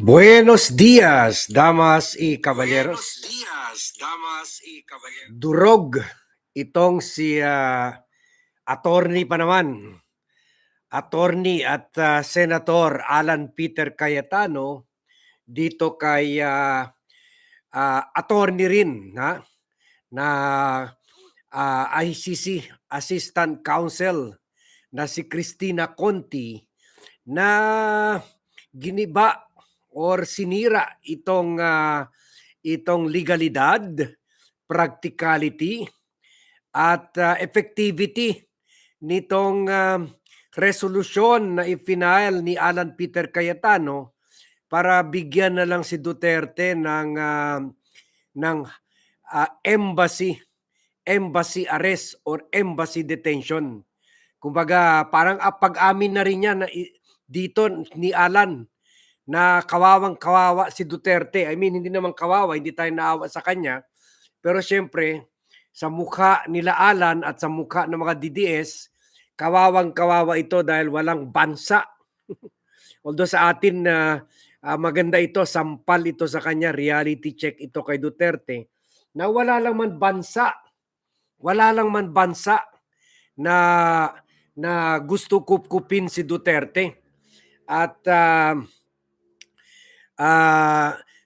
Buenos días, damas y caballeros. días, damas y caballeros. Durog itong si ah, attorney pa naman. Attorney at ah, Senator Alan Peter Cayetano dito kay ah, ah, attorney rin ha, na ah, ICC Assistant Counsel na si Christina Conti na giniba or sinira itong ah, itong legalidad, practicality at ah, effectivity nitong ah, resolusyon na ipinail ni Alan Peter Cayetano para bigyan na lang si Duterte ng ah, ng ah, embassy embassy arrest or embassy detention. Kumbaga parang pag-amin na rin niya na dito ni Alan na kawawang kawawa si Duterte. I mean, hindi naman kawawa, hindi tayo naawa sa kanya. Pero syempre, sa mukha nila Alan at sa mukha ng mga DDS, kawawang kawawa ito dahil walang bansa. Although sa atin na maganda ito, sampal ito sa kanya, reality check ito kay Duterte, na wala lang man bansa, wala lang man bansa na na gusto kupkupin si Duterte. At ah,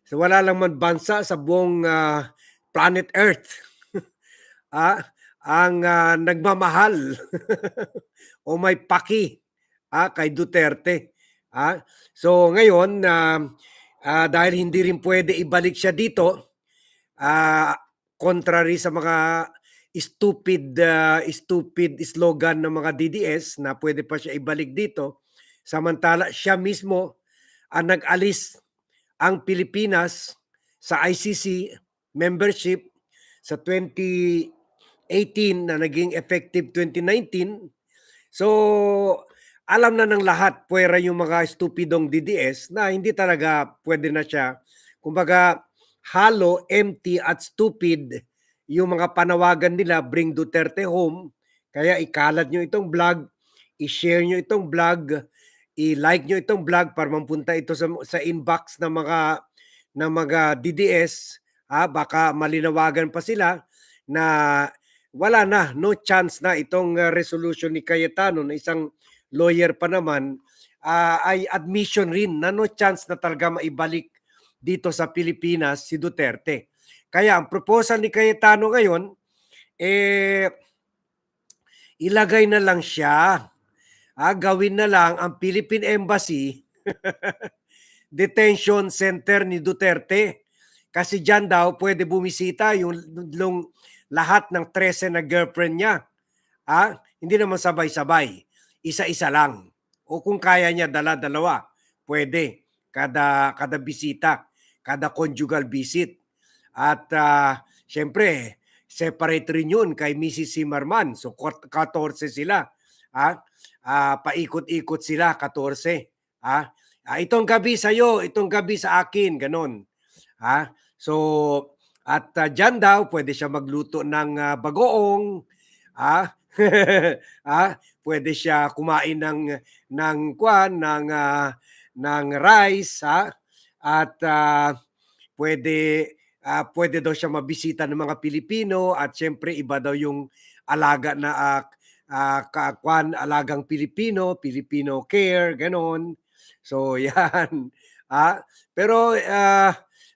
so wala lang man bansa sa buong ah, planet Earth ah, ang ah, nagmamahal o may paki ah, kay Duterte. Ah. So ngayon, ah, ah, dahil hindi rin pwede ibalik siya dito, ah, contrary sa mga stupid ah, stupid slogan ng mga DDS na pwede pa siya ibalik dito, samantala siya mismo ang nag-alis ang Pilipinas sa ICC membership sa 2018 na naging effective 2019. So, alam na ng lahat, puwera yung mga stupidong DDS na hindi talaga pwede na siya. Kumbaga, halo, empty at stupid yung mga panawagan nila, bring Duterte home. Kaya ikalat nyo itong vlog, i-share nyo itong vlog, i-like nyo itong vlog para mampunta ito sa, sa inbox ng mga ng mga DDS, ah, baka malinawagan pa sila na wala na, no chance na itong uh, resolution ni Cayetano na isang lawyer pa naman ah, ay admission rin na no chance na talaga maibalik dito sa Pilipinas si Duterte. Kaya ang proposal ni Cayetano ngayon, eh, ilagay na lang siya ah, gawin na lang ang Philippine Embassy detention center ni Duterte. Kasi dyan daw pwede bumisita yung, yung lahat ng 13 na girlfriend niya. Ah, hindi naman sabay-sabay. Isa-isa lang. O kung kaya niya dala-dalawa, pwede. Kada, kada bisita, kada conjugal visit. At uh, syempre, separate rin yun kay Mrs. Zimmerman. So 14 sila. Ah, ah, paikot-ikot sila, 14. Ah, ah, itong gabi sa iyo, itong gabi sa akin, ganun. Ha? So, at uh, dyan daw, pwede siya magluto ng uh, bagoong, ah, ah, pwede siya kumain ng ng kwan ng uh, ng rice, ha? At uh, pwede uh, pwede daw siya mabisita ng mga Pilipino at syempre iba daw yung alaga na uh, uh, kwan alagang Pilipino, Filipino care, ganon. So yan. Ah, pero uh,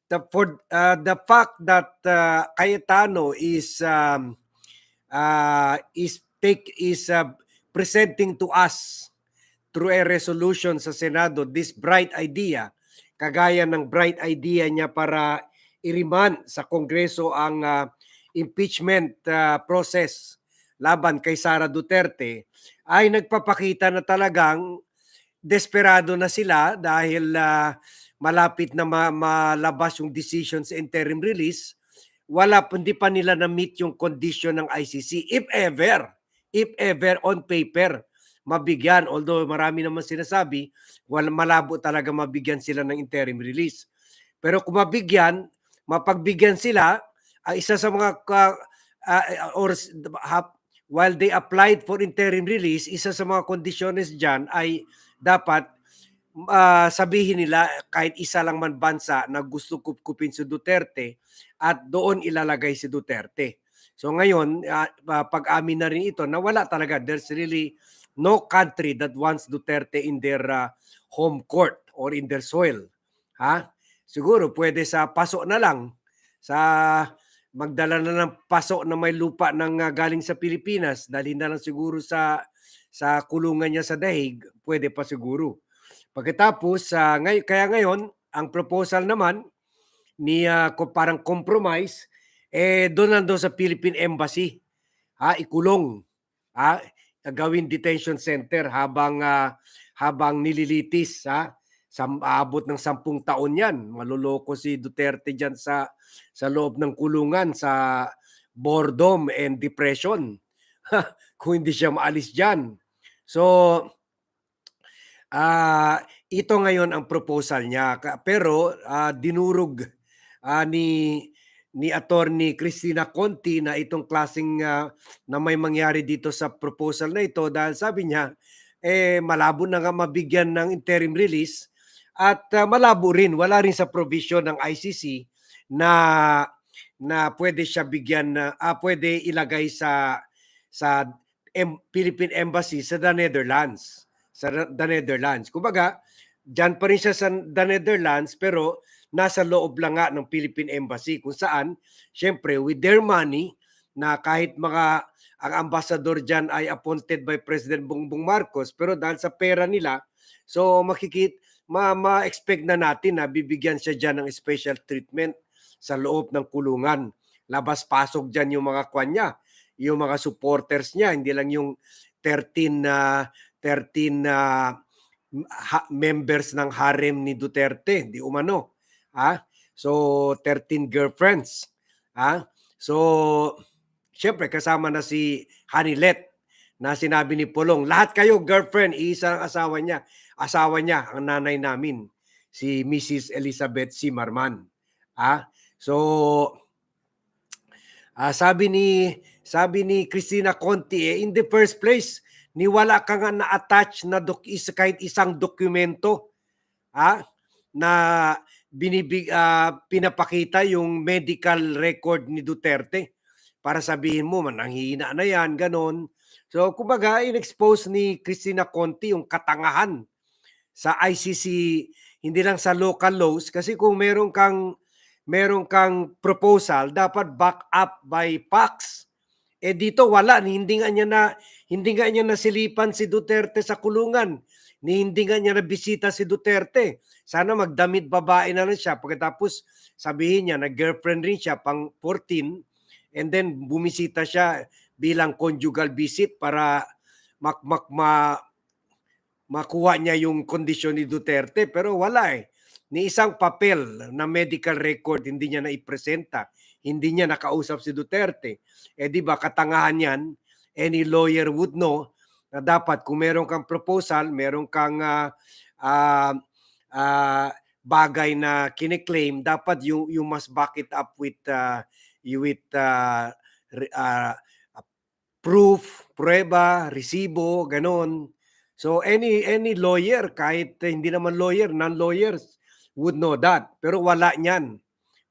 the for uh, the fact that uh, Cayetano is um, uh, is take is uh, presenting to us through a resolution sa Senado this bright idea kagaya ng bright idea niya para iriman sa Kongreso ang uh, impeachment uh, process laban kay Sara Duterte ay nagpapakita na talagang desperado na sila dahil uh, malapit na ma- malabas yung decision sa interim release. Wala hindi pa nila na meet yung condition ng ICC if ever if ever on paper mabigyan although marami naman sinasabi wala malabo talaga mabigyan sila ng interim release. Pero kung mabigyan mapagbigyan sila ang isa sa mga uh, uh, or ha, while they applied for interim release isa sa mga kondisyones diyan ay dapat ah, sabihin nila kahit isa lang man bansa na gusto kupkupin si Duterte at doon ilalagay si Duterte. So ngayon, ah, pag-amin na rin ito na wala talaga. There's really no country that wants Duterte in their ah, home court or in their soil. Ha? Siguro pwede sa paso na lang sa magdala na ng paso na may lupa ng ah, galing sa Pilipinas, dalhin na lang siguro sa sa kulungan niya sa dahig, pwede pa siguro. Pagkatapos sa ngay kaya ngayon ang proposal naman ni ah, ko parang compromise eh doon nando sa Philippine Embassy. Ha, ikulong. Ha, gawin detention center habang ah, habang nililitis ha sa aabot ng sampung taon yan. Maluloko si Duterte diyan sa sa loob ng kulungan sa boredom and depression. Kung hindi siya maalis diyan. So ah ito ngayon ang proposal niya pero ah, dinurog ah, ni ni attorney Christina Conti na itong klaseng ah, na may mangyari dito sa proposal na ito dahil sabi niya eh malabo na nga mabigyan ng interim release at ah, malabo rin wala rin sa provision ng ICC na na pwede siya bigyan na ah, pwede ilagay sa sa em- Philippine Embassy sa the Netherlands sa the Netherlands. Kumbaga, diyan pa rin siya sa the Netherlands pero nasa loob lang nga ng Philippine Embassy kung saan syempre with their money na kahit mga ang ambassador diyan ay appointed by President Bongbong Marcos pero dahil sa pera nila so makikit ma, ma-expect na natin na bibigyan siya diyan ng special treatment sa loob ng kulungan. Labas-pasok diyan yung mga kwan niya, yung mga supporters niya, hindi lang yung 13 na 13 na ha- members ng harem ni Duterte, di umano. Ha? So 13 girlfriends. Ha? So syempre kasama na si Hanilet na sinabi ni Pulong, lahat kayo girlfriend, isa ang asawa niya. Asawa niya ang nanay namin, si Mrs. Elizabeth Simarman. Ah, so ah, sabi ni sabi ni Christina Conti eh, in the first place ni wala ka nga na-attach na dok is, kahit isang dokumento ah, na binibig ah, pinapakita yung medical record ni Duterte para sabihin mo man nanghihina na yan ganon so kumbaga in-expose ni Christina Conti yung katangahan sa ICC hindi lang sa local laws. Kasi kung meron kang meron kang proposal dapat back up by facts eh dito wala hindi nga niya na hindi nga niya nasilipan si Duterte sa kulungan. Ni hindi nga niya nabisita si Duterte. Sana magdamit babae na lang siya. Pagkatapos sabihin niya na girlfriend rin siya pang 14 and then bumisita siya bilang conjugal visit para mak, mak ma, makuha niya yung kondisyon ni Duterte pero wala eh. Ni isang papel na medical record hindi niya na ipresenta. Hindi niya nakausap si Duterte. Eh di ba katangahan yan, any lawyer would know na dapat kung meron kang proposal, meron kang ah, ah, bagay na kine-claim, dapat you, you must back it up with you with re- ah, proof, prueba, resibo, ganon. So any any lawyer kahit eh, hindi naman lawyer, non-lawyers would know that. Pero wala niyan.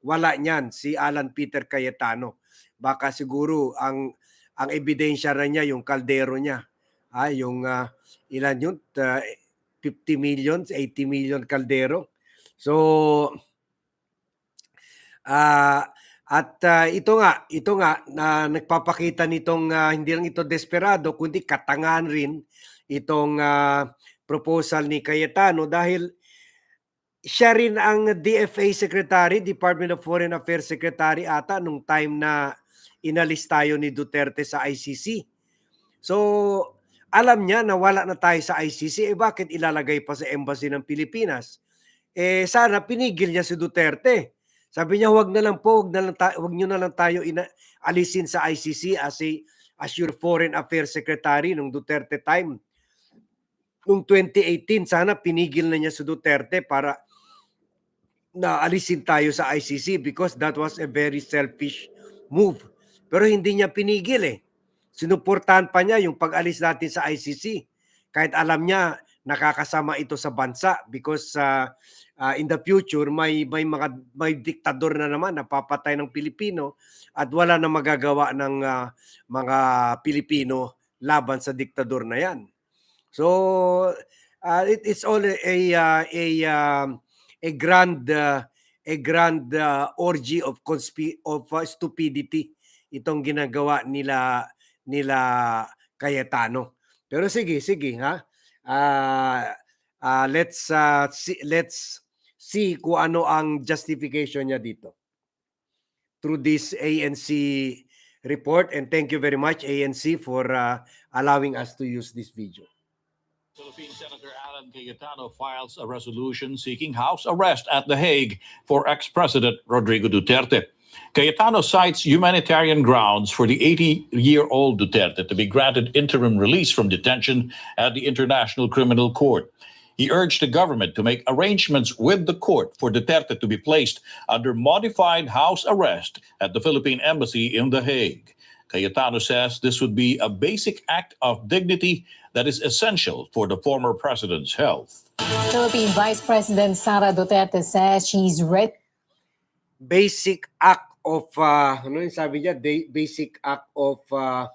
Wala niyan si Alan Peter Cayetano. Baka siguro ang ang ebidensya na niya yung kaldero niya. Ah, yung ah, ilan yun? Ah, 50 million, 80 million kaldero. So ah at ah, ito nga, ito nga na nagpapakita nitong ah, hindi lang ito desperado kundi katangahan rin itong ah, proposal ni Cayetano dahil siya rin ang DFA Secretary, Department of Foreign Affairs Secretary ata nung time na inalis tayo ni Duterte sa ICC. So, alam niya na wala na tayo sa ICC, eh bakit ilalagay pa sa embassy ng Pilipinas? Eh sana pinigil niya si Duterte. Sabi niya, wag na lang po, wag, na lang ta- wag niyo na lang tayo ina- alisin sa ICC as, a, as your Foreign Affairs Secretary nung Duterte time. Nung 2018, sana pinigil na niya si Duterte para na alisin tayo sa ICC because that was a very selfish move. Pero hindi niya pinigil eh. Sinuportahan pa niya yung pag-alis natin sa ICC. Kahit alam niya nakakasama ito sa bansa because uh, uh, in the future may may mga may diktador na naman napapatay ng Pilipino at wala na magagawa ng uh, mga Pilipino laban sa diktador na yan. So uh, it, it's all a a uh, a, um, a grand uh, a grand uh, orgy of conspi- of uh, stupidity itong ginagawa nila nila Cayetano. Pero sige, sige ha. Ah, ah, let's uh, see, let's see kung ano ang justification niya dito through this ANC report and thank you very much ANC for uh, allowing us to use this video. Philippine Senator Alan Cayetano files a resolution seeking house arrest at The Hague for ex-President Rodrigo Duterte. Cayetano cites humanitarian grounds for the 80-year-old Duterte to be granted interim release from detention at the International Criminal Court. He urged the government to make arrangements with the court for Duterte to be placed under modified house arrest at the Philippine Embassy in The Hague. Cayetano says this would be a basic act of dignity that is essential for the former president's health. Philippine Vice President Sara Duterte says she's ready Basic act of uh, ano yung sabi niya? Da- basic act of uh,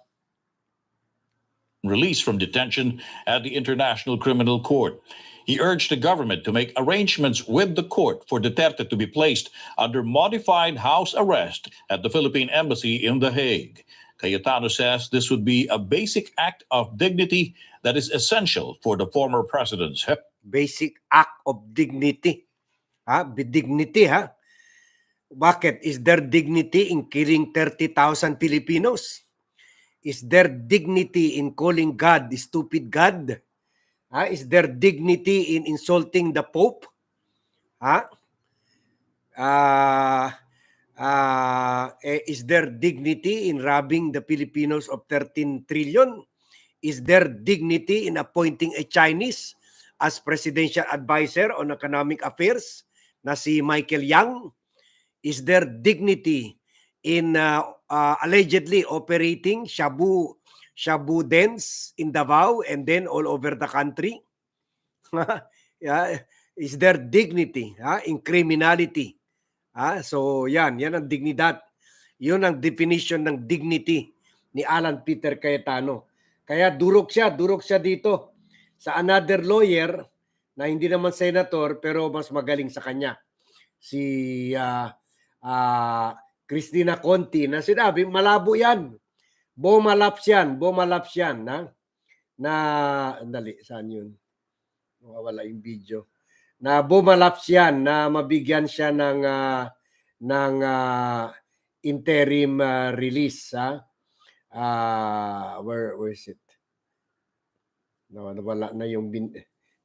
Release from detention at the International Criminal Court. He urged the government to make arrangements with the court for Duterte to be placed under modified house arrest at the Philippine Embassy in The Hague. Cayetano says this would be a basic act of dignity that is essential for the former president's basic act of dignity. Ha? Dignity, ha? Bakit? Is there dignity in killing 30,000 Filipinos? Is there dignity in calling God the stupid God? Ha? Is there dignity in insulting the Pope? Ha? Ah, ah, eh, is there dignity in robbing the Filipinos of 13 trillion? Is there dignity in appointing a Chinese as presidential advisor on economic affairs na si Michael Yang? Is there dignity in uh, uh, allegedly operating shabu shabu dens in Davao and then all over the country? yeah. Is there dignity ha, in criminality? Ha? So yan, yan ang dignidad. Yun ang definition ng dignity ni Alan Peter Cayetano. Kaya durok siya, durok siya dito sa another lawyer na hindi naman senator pero mas magaling sa kanya. Si ah, ah, Christina Conti na sinabi, malabo yan. Bomalaps yan, bomalaps yan. Na, na, andali, saan yun? Wala yung video. Na bumalaps yan, na mabigyan siya ng, ah, ng ah, interim ah, release. Ha? Ah, where, where is it? Nawa- Nawala na yung bin,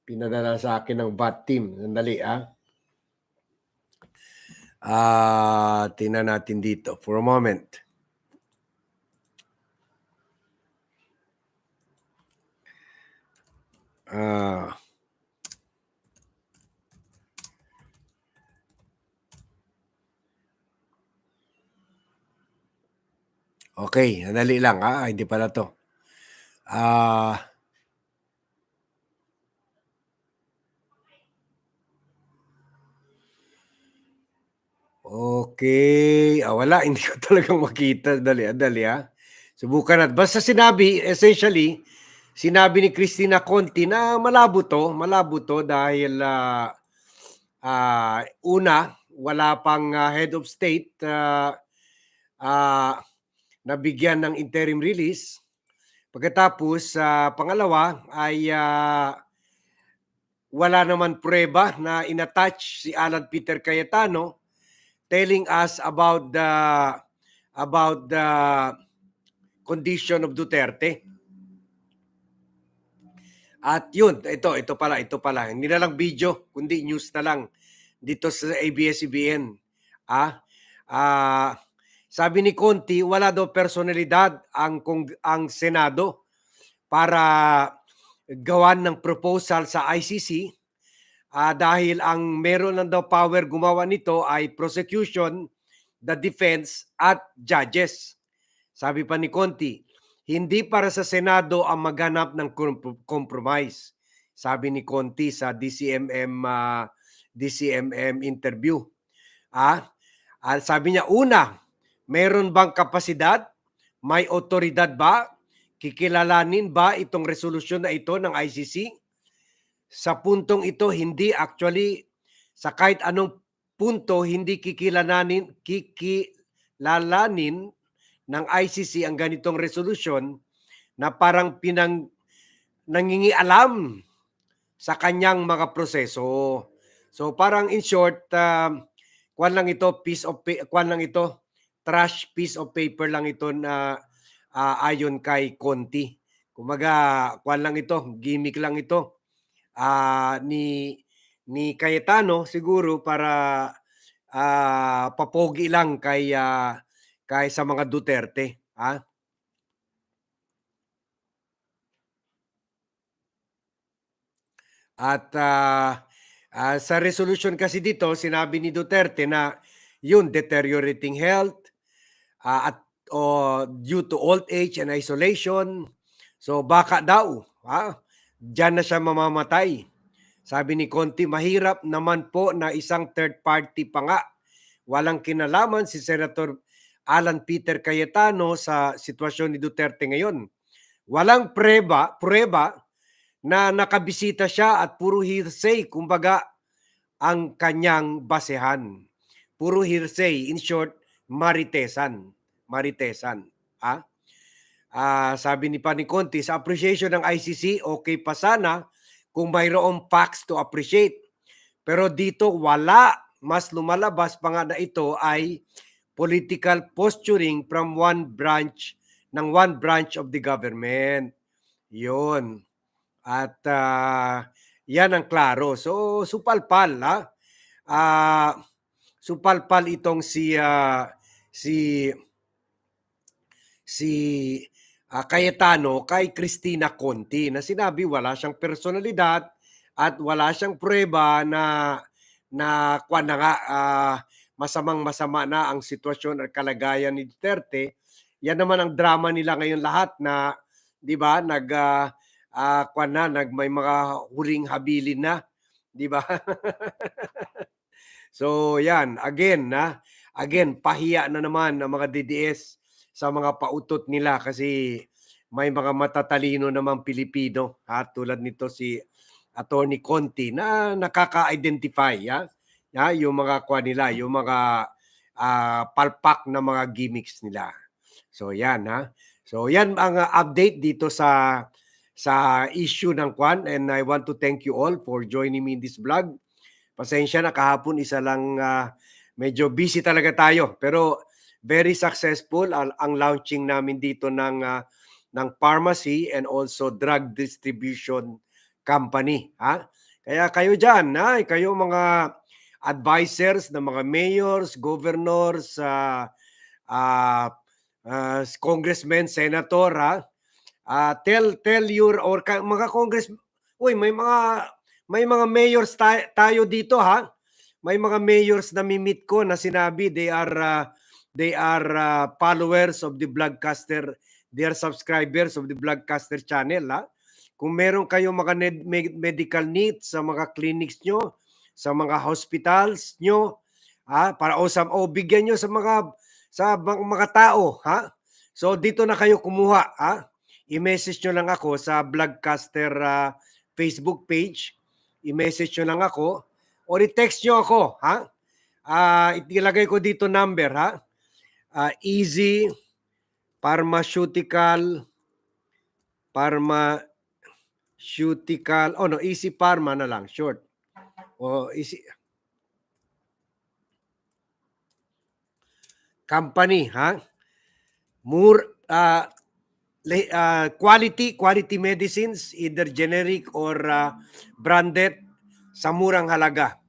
pinadala sa akin ng VAT team. Sandali, ah. Ah, tingnan natin dito for a moment. Ah. Okay, sandali lang ah, hindi pala to. Ah, Okay. Ah, wala. Hindi ko talagang makita. Dali, ah, dali ha. Subukan natin. Basta sinabi, essentially, sinabi ni Christina Conti na malabo to. Malabo to dahil ah, ah, una, wala pang ah, head of state ah, ah, nabigyan ng interim release. Pagkatapos, sa pangalawa ay ah, wala naman prueba na inattach si Alan Peter Cayetano telling us about the about the condition of Duterte. At yun, ito, ito pala, ito pala. Hindi na lang video, kundi news na lang dito sa ABS-CBN. Ah, ah, sabi ni Conti, wala daw personalidad ang kung ang Senado para gawan ng proposal sa ICC Ah, dahil ang meron lang daw power gumawa nito ay prosecution, the defense at judges. Sabi pa ni Conti, hindi para sa Senado ang maghanap ng comprom- compromise. sabi ni Conti sa DCMM ah, DCMM interview. Ah, ah, sabi niya una, meron bang kapasidad? May otoridad ba? Kikilalanin ba itong resolusyon na ito ng ICC? Sa puntong ito, hindi actually sa kahit anong punto hindi kikilalanin kikilalanin ng ICC ang ganitong resolusyon na parang pinang nangingialam sa kanyang mga proseso. So parang in short, um, kwan lang ito, piece of kwan lang ito, trash piece of paper lang ito na ah, ayon kay Conti. Kumaga, kwan lang ito, gimmick lang ito ah, ni ni Cayetano siguro para ah, papogi lang kay ah, kay sa mga Duterte, ha? At ah, ah, sa resolution kasi dito, sinabi ni Duterte na yun, deteriorating health ah, at o due to old age and isolation. So baka daw, ha? Diyan na siya mamamatay. Sabi ni Conti, mahirap naman po na isang third party pa nga. Walang kinalaman si Senator Alan Peter Cayetano sa sitwasyon ni Duterte ngayon. Walang preba, prueba na nakabisita siya at puro hearsay, kumbaga, ang kanyang basehan. Puro hearsay, in short, maritesan. Maritesan. Ha? Ah, sabi ni Pani Conti, sa appreciation ng ICC, okay pa sana kung mayroong facts to appreciate. Pero dito wala. Mas lumalabas pa nga na ito ay political posturing from one branch ng one branch of the government. Yun. At ah, yan ang klaro. So, supalpal, ha? Ah, supalpal itong si ah, si si ah, Cayetano kay Cristina Conti na sinabi wala siyang personalidad at wala siyang prueba na na kwan na nga ah, masamang masama na ang sitwasyon at kalagayan ni Duterte. Yan naman ang drama nila ngayon lahat na 'di ba nag ah, ah, kwan na nag may mga huling habilin na, 'di ba? so yan again na again pahiya na naman ng mga DDS sa mga pautot nila kasi may mga matatalino namang Pilipino ha tulad nito si Attorney Conti na nakaka-identify ya, ya yung mga kwa nila, yung mga ah, palpak na mga gimmicks nila. So yan ha. So yan ang ah, update dito sa sa issue ng kwan and I want to thank you all for joining me in this vlog. Pasensya na kahapon isa lang ah, medyo busy talaga tayo pero very successful ang, ang launching namin dito ng ah, ng pharmacy and also drug distribution company ha? Kaya kayo diyan ha kayo mga advisors ng mga mayors governors ah ah, ah, congressmen senator ha? Ah, tell tell your or ka- mga congress uy may mga may mga mayors tay- tayo dito ha? May mga mayors na mi-meet ko na sinabi they are ah, they are ah, followers of the Vlogcaster, they are subscribers of the Vlogcaster channel. Ha? Kung meron kayong mga medical needs sa mga clinics nyo, sa mga hospitals nyo, ha? para o, sa, o bigyan nyo sa mga sa mga, tao. Ha? So dito na kayo kumuha. Ha? I-message nyo lang ako sa Vlogcaster ah, Facebook page. I-message nyo lang ako or i-text nyo ako. Ha? Ah, itilagay ko dito number ha uh, easy pharmaceutical pharmaceutical oh no easy pharma na lang short. O easy. Company ha? More uh, uh, quality quality medicines either generic or uh, branded sa murang halaga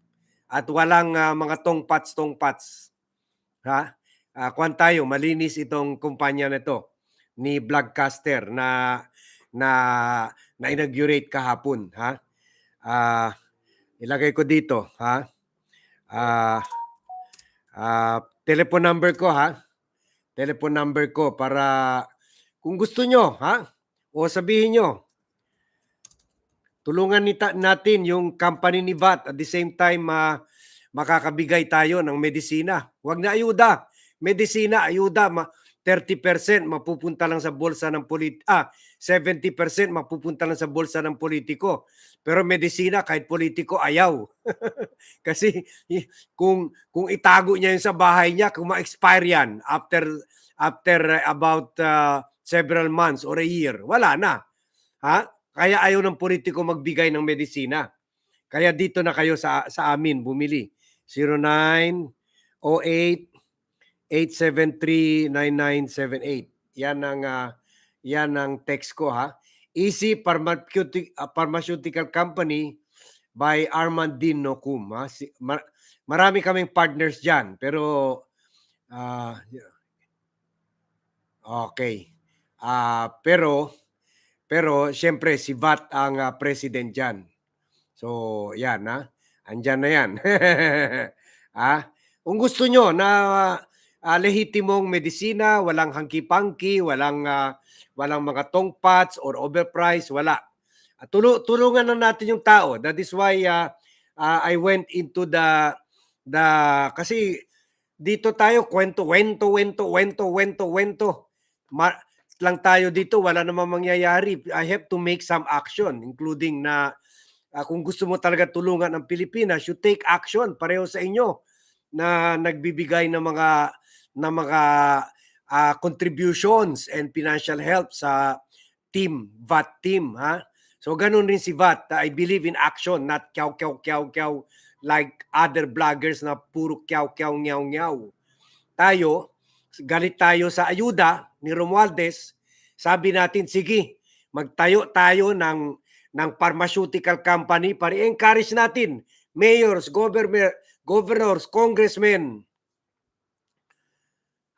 at walang uh, mga tongpats tongpats ha uh, kwan tayo, malinis itong kumpanya na to ni Vlogcaster na na na inaugurate kahapon, ha? Ah, ilagay ko dito, ha? Ah, ah, telephone number ko, ha? Telephone number ko para kung gusto nyo, ha? O sabihin nyo, tulungan nita, natin yung company ni VAT at the same time ah, makakabigay tayo ng medisina. Huwag na ayuda. Medisina, ayuda, ma 30% mapupunta lang sa bulsa ng polit ah 70% mapupunta lang sa bulsa ng politiko. Pero medisina kahit politiko ayaw. Kasi kung kung itago niya yun sa bahay niya, kung ma-expire yan after after uh, about uh, several months or a year, wala na. Ha? Kaya ayaw ng politiko magbigay ng medisina. Kaya dito na kayo sa sa amin bumili. 0908 873-9978. Yan ang ah, yan ang text ko ha. Easy Pharmaceutical, Pharmaceutical Company by Armandin Nocum. Ha? Si, mar- marami kaming partners diyan pero ah, okay. Ah, pero pero siyempre si VAT ang ah, president diyan. So, yan ha. Andyan na yan. ah, kung gusto nyo na ah, lehitimong medisina, walang hanky-panky, walang ah, walang mga tongpats or overpriced, wala. Tulo, tulungan na natin yung tao. That is why ah, ah, I went into the the kasi dito tayo kwento, wento, wento, wento, wento, wento. Ma- lang tayo dito, wala namang mangyayari. I have to make some action, including na ah, kung gusto mo talaga tulungan ang Pilipinas, you take action pareho sa inyo na nagbibigay ng mga ng mga ah, contributions and financial help sa team, VAT team, ha? So ganun rin si VAT. I believe in action, not kyaw kyaw kyaw kyaw like other vloggers na puro kyaw kyaw nyaw nyaw. Tayo, galit tayo sa ayuda ni Romualdez. Sabi natin, sige, magtayo tayo ng ng pharmaceutical company para encourage natin mayors, governor, governors, congressmen,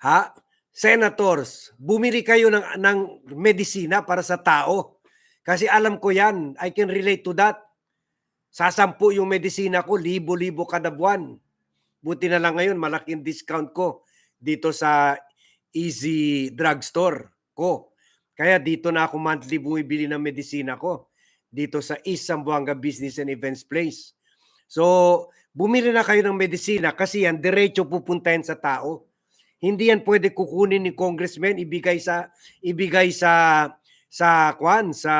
ha, senators, bumili kayo ng, ng medisina para sa tao. Kasi alam ko yan, I can relate to that. Sasampu yung medisina ko, libo-libo kada buwan. Buti na lang ngayon, malaking discount ko dito sa Easy Drugstore ko. Kaya dito na ako monthly bumibili ng medisina ko dito sa East Zamboanga Business and Events Place. So, bumili na kayo ng medisina kasi yan diretso pupunta yan sa tao. Hindi yan pwede kukunin ni congressman ibigay sa ibigay sa sa kwan sa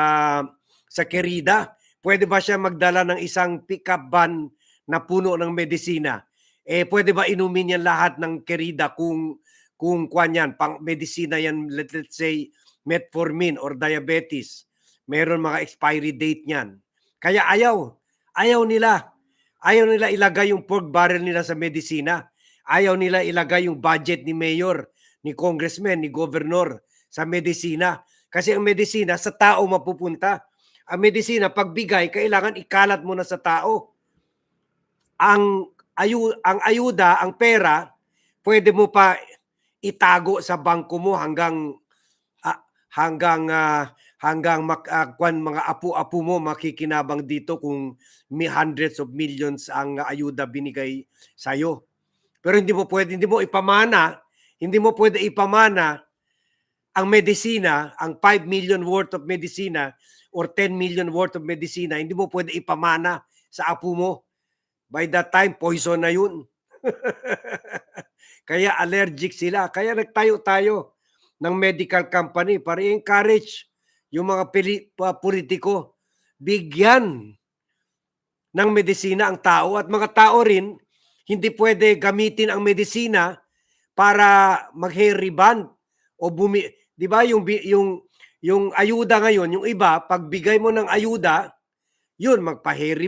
sa Querida. Pwede ba siya magdala ng isang pickup van na puno ng medisina? Eh pwede ba inumin yan lahat ng Querida kung kung kwan yan, pang medisina yan, let, let's say metformin or diabetes. Meron mga expiry date niyan. Kaya ayaw. Ayaw nila. Ayaw nila ilagay yung pork barrel nila sa medisina. Ayaw nila ilagay yung budget ni mayor, ni congressman, ni governor sa medisina. Kasi ang medisina sa tao mapupunta. Ang medisina, pagbigay, kailangan ikalat mo na sa tao. Ang, ayu, ang ayuda, ang pera, pwede mo pa itago sa bangko mo hanggang ah, hanggang ah, hanggang mak, ah, kwan, mga apu-apu mo makikinabang dito kung may hundreds of millions ang ayuda binigay sa iyo. Pero hindi mo pwede, hindi mo ipamana, hindi mo pwede ipamana ang medisina, ang 5 million worth of medisina or 10 million worth of medisina, hindi mo pwede ipamana sa apu mo. By that time, poison na yun. Kaya allergic sila. Kaya nagtayo tayo ng medical company para encourage yung mga pili, pa- politiko. Bigyan ng medisina ang tao at mga tao rin hindi pwede gamitin ang medisina para mag-hair o bumi, 'di ba yung yung yung ayuda ngayon, yung iba pagbigay mo ng ayuda, yun magpa-hair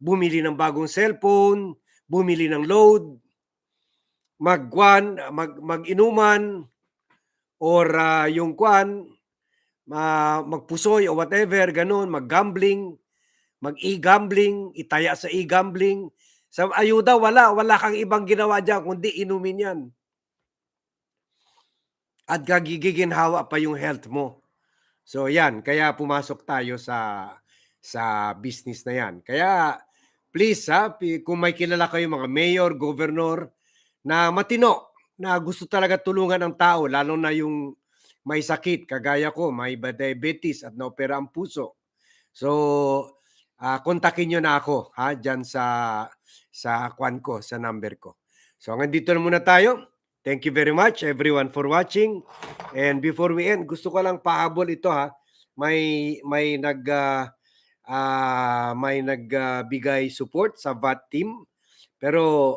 bumili ng bagong cellphone, bumili ng load, magwan, mag mag-inuman or ah, yung kwan ma magpusoy o whatever ganun, mag-gambling, mag-e-gambling, itaya sa e-gambling. Sa ayuda wala, wala kang ibang ginawa diyan kundi inumin 'yan. At gagiginhawa pa yung health mo. So 'yan, kaya pumasok tayo sa sa business na 'yan. Kaya please ha, kung may kilala kayo mga mayor, governor na matino, na gusto talaga tulungan ng tao, lalo na yung may sakit, kagaya ko, may diabetes at naopera ang puso. So, ah kontakin nyo na ako ha, dyan sa, sa kwan ko, sa number ko. So, hanggang dito na muna tayo. Thank you very much everyone for watching. And before we end, gusto ko lang pahabol ito ha. May may nag ah, ah, may nagbigay support sa VAT team. Pero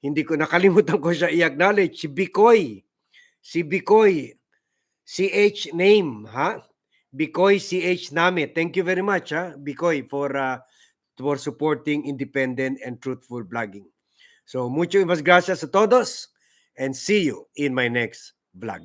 hindi ko nakalimutan ko siya i-acknowledge si Bikoy. Si Bikoy CH name ha. Bikoy CH Name. Thank you very much ha, Bikoy for uh, for supporting independent and truthful blogging. So mucho mas gracias a todos and see you in my next vlog.